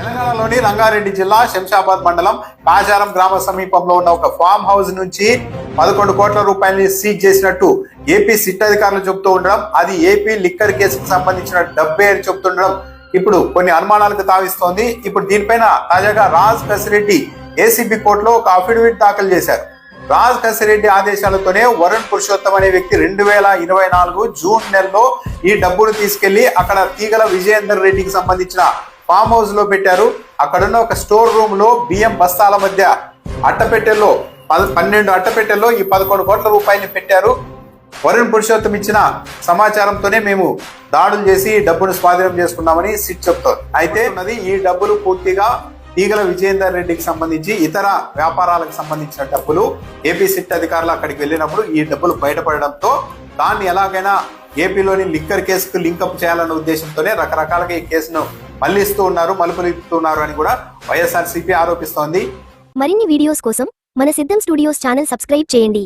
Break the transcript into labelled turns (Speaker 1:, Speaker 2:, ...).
Speaker 1: తెలంగాణలోని రంగారెడ్డి జిల్లా శంషాబాద్ మండలం కాచారం గ్రామ సమీపంలో ఉన్న ఒక ఫామ్ హౌస్ నుంచి పదకొండు కోట్ల రూపాయలని సీజ్ చేసినట్టు ఏపీ సిట్ అధికారులు చెబుతూ ఉండడం అది ఏపీ లిక్కర్ కేసుకు సంబంధించిన డబ్బే అని చెబుతుండడం ఇప్పుడు కొన్ని అనుమానాలకు తావిస్తోంది. ఇప్పుడు దీనిపైన తాజాగా రాజ్ కసిరెడ్డి ఏసీబీ కోర్టులో ఒక అఫిడవిట్ దాఖలు చేశారు. రాజ్ కసిరెడ్డి ఆదేశాలతోనే వరుణ్ పురుషోత్తం అనే వ్యక్తి రెండు వేల ఇరవై నాలుగు జూన్ నెలలో ఈ డబ్బును తీసుకెళ్ళి అక్కడ తీగల విజయేందర్ రెడ్డికి సంబంధించిన ఫామ్ హౌస్లో పెట్టారు. అక్కడున్న ఒక స్టోర్ రూమ్లో బియ్యం బస్తాల మధ్య అట్టపెట్టెల్లో పద- పన్నెండు అట్టపెట్టెల్లో ఈ పదకొండు కోట్ల రూపాయలు పెట్టారు. వరుణ్ పురుషోత్తం ఇచ్చిన సమాచారంతోనే మేము దాడులు చేసి డబ్బును స్వాధీనం చేసుకున్నామని సిట్ చెప్తారు అయితే ఉన్నది ఈ డబ్బులు పూర్తిగా తీగల విజయేందర్ రెడ్డికి సంబంధించి ఇతర వ్యాపారాలకు సంబంధించిన డబ్బులు. ఏపీ సిట్ అధికారులు అక్కడికి వెళ్ళినప్పుడు ఈ డబ్బులు బయటపడడంతో దాన్ని ఎలాగైనా ఏపీలోని లిక్కర్ కేసుకు లింకప్ చేయాలన్న ఉద్దేశంతోనే రకరకాలుగా ఈ కేసును మళ్ళిస్తూ ఉన్నారు మలుపులు ఇస్తున్నారు అని కూడా వైఎస్ఆర్సీపీ ఆరోపిస్తోంది.
Speaker 2: మరిన్ని వీడియోస్ కోసం మన సిద్ధం స్టూడియోస్ ఛానల్ సబ్స్క్రైబ్ చేయండి.